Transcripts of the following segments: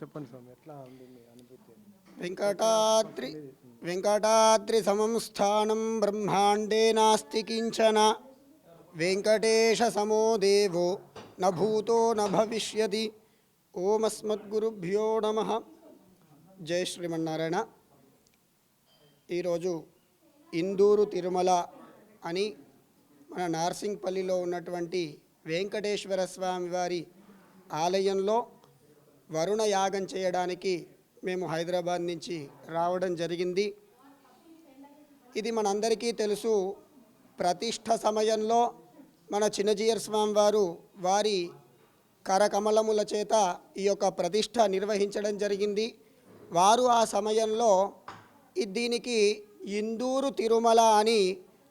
చెప్పండి స్వామి ఎట్లా ఉంది మీ అనుభూతి? వెంకటాద్రి వెంకటాద్రి సమం స్థానం బ్రహ్మాండే నాస్తి కించన. వెంకటేశ సమో దేవో న నవిష్యతి ఓమస్మద్గురుభ్యో నమ. జయ శ్రీమన్నారాయణ. ఈరోజు ఇందూరు తిరుమల అని మన నార్సింగ్పల్లిలో ఉన్నటువంటి వెంకటేశ్వర స్వామి వారి ఆలయంలో వరుణ యాగం చేయడానికి మేము హైదరాబాద్ నుంచి రావడం జరిగింది. ఇది మనందరికీ తెలుసు ప్రతిష్ట సమయంలో మన చిన్నజీయర్ స్వామి వారు వారి కరకమలముల చేత ఈ యొక్క ప్రతిష్ట నిర్వహించడం జరిగింది. వారు ఆ సమయంలో దీనికి ఇందూరు తిరుమల అని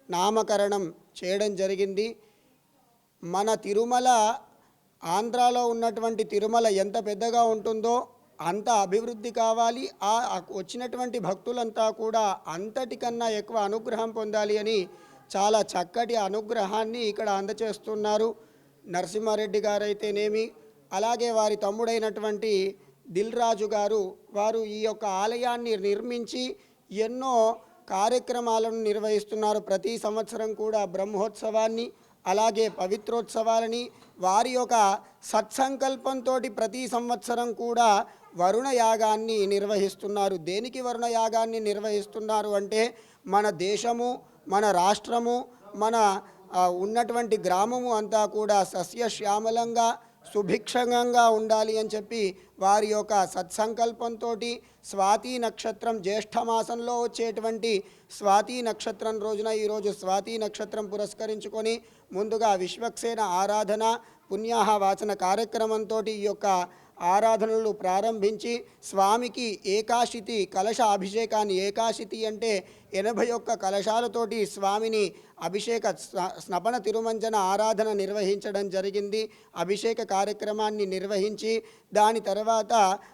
నామకరణం చేయడం జరిగింది. మన తిరుమల ఆంధ్రాలో ఉన్నటువంటి తిరుమల ఎంత పెద్దగా ఉంటుందో అంత అభివృద్ధి కావాలి. ఆ వచ్చినటువంటి భక్తులంతా కూడా అంతటికన్నా ఎక్కువ అనుగ్రహం పొందాలి అని చాలా చక్కటి అనుగ్రహాన్ని ఇక్కడ అందచేస్తున్నారు. నరసింహారెడ్డి గారైతేనేమి అలాగే వారి తమ్ముడైనటువంటి దిల్ రాజు గారు వారు ఈ యొక్క ఆలయాన్ని నిర్మించి ఎన్నో కార్యక్రమాలను నిర్వహిస్తున్నారు. ప్రతి సంవత్సరం కూడా బ్రహ్మోత్సవాన్ని అలాగే పవిత్రోత్సవాలని వారి యొక్క సత్సంకల్పంతో ప్రతి సంవత్సరం కూడా వరుణ యాగాన్ని నిర్వహిస్తున్నారు. దేనికి వరుణ యాగాన్ని నిర్వహిస్తున్నారు అంటే మన దేశము మన రాష్ట్రము మన ఉన్నటువంటి గ్రామము అంతా కూడా సస్యశ్యామలంగా సుభిక్షంగా ఉండాలి అని చెప్పి వారి యొక్క సత్సంకల్పంతో స్వాతి నక్షత్రం జ్యేష్ఠమాసంలో వచ్చేటువంటి స్వాతి నక్షత్రం రోజున ఈరోజు స్వాతి నక్షత్రం పురస్కరించుకొని ముందుగా విశ్వక్సేన ఆరాధన పుణ్యాహ వాచన కార్యక్రమంతో ఈ యొక్క ఆరాధనలు ప్రారంభించి స్వామికి ఏకాశితి కలశ అభిషేకాన్ని ఏకాశితి అంటే ఎనభై ఒక్క కలశాలతోటి స్వామిని అభిషేక స్న- స్నపన తిరుమంజన ఆరాధన నిర్వహించడం జరిగింది. అభిషేక కార్యక్రమాన్ని నిర్వహించి దాని తర్వాత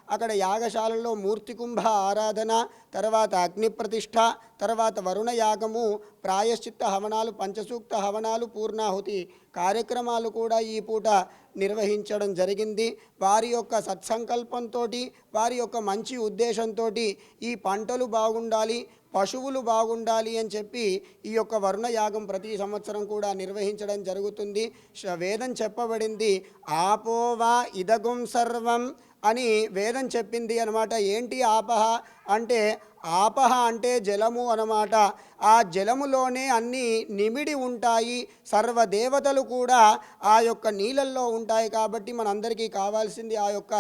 అక్కడ యాగశాలలో మూర్తికుంభ ఆరాధన తర్వాత అగ్నిప్రతిష్ఠ తర్వాత వరుణ యాగము ప్రాయశ్చిత్త హవనాలు పంచసూక్త హవనాలు పూర్ణాహుతి కార్యక్రమాలు కూడా ఈ పూట నిర్వహించడం జరిగింది. వారి యొక్క సత్సంకల్పంతో వారి యొక్క మంచి ఉద్దేశంతో ఈ పంటలు బాగుండాలి పశువులు బాగుండాలి అని చెప్పి ఈ యొక్క వరుణ యాగం ప్రతి సంవత్సరం కూడా నిర్వహించడం జరుగుతుంది. వేదం చెప్పబడింది ఆపోవా ఇదగుం సర్వం అని వేదం చెప్పింది అనమాట ఏంటి ఆపహ? అంటే ఆపహ అంటే జలము అనమాట. ఆ జలములోనే అన్ని నిమిడి ఉంటాయి. సర్వదేవతలు కూడా ఆ యొక్క నీళ్ళల్లో ఉంటాయి కాబట్టి మనందరికీ కావాల్సింది ఆ యొక్క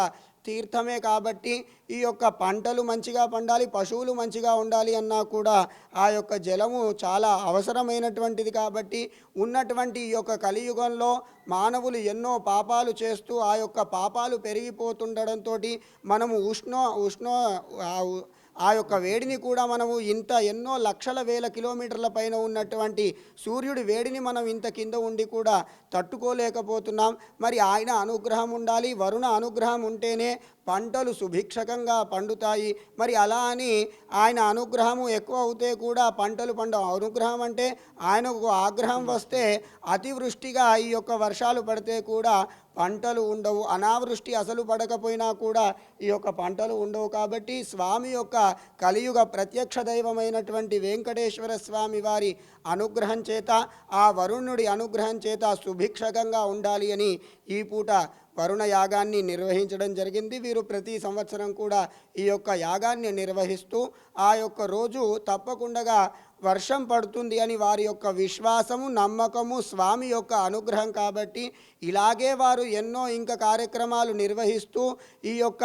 తీర్థమే కాబట్టి ఈ యొక్క పంటలు మంచిగా పండాలి పశువులు మంచిగా ఉండాలి అన్నా కూడా ఆ యొక్క జలము చాలా అవసరమైనటువంటిది కాబట్టి ఉన్నటువంటి ఈ యొక్క కలియుగంలో మానవులు ఎన్నో పాపాలు చేస్తూ ఆ యొక్క పాపాలు పెరిగిపోతుండడంతో మనము ఉష్ణ ఉష్ణ ఆ యొక్క వేడిని కూడా మనము ఇంత ఎన్నో లక్షల వేల కిలోమీటర్ల పైన ఉన్నటువంటి సూర్యుడి వేడిని మనం ఇంత కింద ఉండి కూడా తట్టుకోలేకపోతున్నాం. మరి ఆయన అనుగ్రహం ఉండాలి వరుణ అనుగ్రహం ఉంటేనే పంటలు సుభిక్షకంగా పండుతాయి. మరి అలా అని ఆయన అనుగ్రహము ఎక్కువ అవుతే కూడా పంటలు పండవు. అనుగ్రహం అంటే ఆయనకు ఆగ్రహం వస్తే అతివృష్టిగా ఈ యొక్క వర్షాలు పడితే కూడా పంటలు ఉండవు. అనావృష్టి అసలు పడకపోయినా కూడా ఈ యొక్క పంటలు ఉండవు. కాబట్టి స్వామి యొక్క కలియుగ ప్రత్యక్ష దైవమైనటువంటి వెంకటేశ్వర స్వామి వారి అనుగ్రహం చేత ఆ వరుణుడి అనుగ్రహం చేత సుభిక్షకంగా ఉండాలి అని ఈ పూట వరుణ యాగాన్ని నిర్వహించడం జరిగింది. వీరు ప్రతి సంవత్సరం కూడా ఈ యొక్క యాగాన్ని నిర్వహిస్తూ ఆ యొక్క రోజు తప్పకుండా వర్షం పడుతుంది అని వారి యొక్క విశ్వాసము నమ్మకము స్వామి యొక్క అనుగ్రహం కాబట్టి ఇలాగే వారు ఎన్నో ఇంకా కార్యక్రమాలు నిర్వహిస్తూ ఈ యొక్క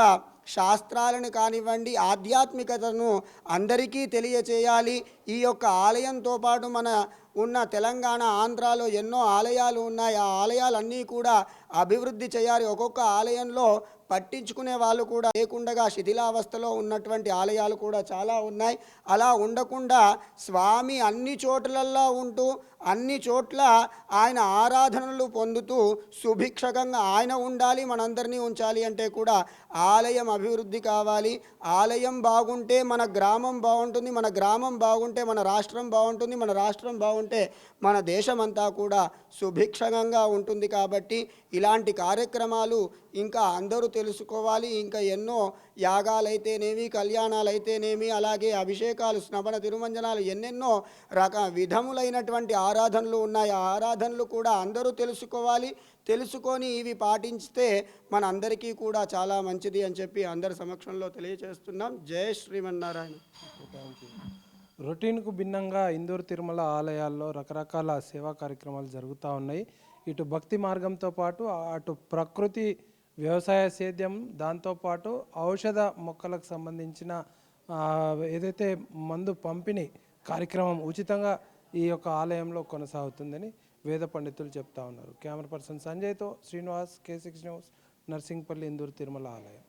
శాస్త్రాలను కానివ్వండి ఆధ్యాత్మికతను అందరికీ తెలియచేయాలి. ఈ యొక్క ఆలయంతో పాటు మన ఉన్న తెలంగాణ ఆంధ్రాలో ఎన్నో ఆలయాలు ఉన్నాయి. ఆ ఆలయాలన్నీ కూడా అభివృద్ధి చేయాలి. ఒక్కొక్క ఆలయంలో పట్టించుకునే వాళ్ళు కూడా లేకుండా శిథిలావస్థలో ఉన్నటువంటి ఆలయాలు కూడా చాలా ఉన్నాయి. అలా ఉండకుండా స్వామి అన్ని చోట్లల్లో ఉంటూ అన్ని చోట్ల ఆయన ఆరాధనలు పొందుతూ సుభిక్షకంగా ఆయన ఉండాలి మనందరినీ ఉంచాలి అంటే కూడా ఆలయం అభివృద్ధి కావాలి. ఆలయం బాగుంటే మన గ్రామం బాగుంటుంది మన గ్రామం బాగుంటే మన రాష్ట్రం బాగుంటుంది మన రాష్ట్రం బాగుంటుంది ఉంటే మన దేశమంతా కూడా సుభిక్షంగా ఉంటుంది కాబట్టి ఇలాంటి కార్యక్రమాలు ఇంకా అందరూ తెలుసుకోవాలి. ఇంకా ఎన్నో యాగాలైతేనేమి కళ్యాణాలైతేనేమి అలాగే అభిషేకాలు స్నపన తిరుమంజనాలు ఎన్నెన్నో రక విధములైనటువంటి ఆరాధనలు ఉన్నాయి. ఆ ఆరాధనలు కూడా అందరూ తెలుసుకోవాలి. తెలుసుకొని ఇవి పాటించితే మన అందరికీ కూడా చాలా మంచిది అని చెప్పి అందరి సమక్షంలో తెలియజేస్తున్నాం. జయ శ్రీమన్నారాయణ. రొటీన్కు భిన్నంగా ఇందూరు తిరుమల ఆలయాల్లో రకరకాల సేవా కార్యక్రమాలు జరుగుతూ ఉన్నాయి. ఇటు భక్తి మార్గంతో పాటు అటు ప్రకృతి వ్యవసాయ సేద్యం దాంతోపాటు ఔషధ మొక్కలకు సంబంధించిన ఏదైతే మందు పంపిణీ కార్యక్రమం ఉచితంగా ఈ యొక్క ఆలయంలో కొనసాగుతుందని వేద పండితులు చెప్తా ఉన్నారు. Camera person సంజయ్తో Srinivas K six news Narsingpalli Indur Tirumala ఆలయం.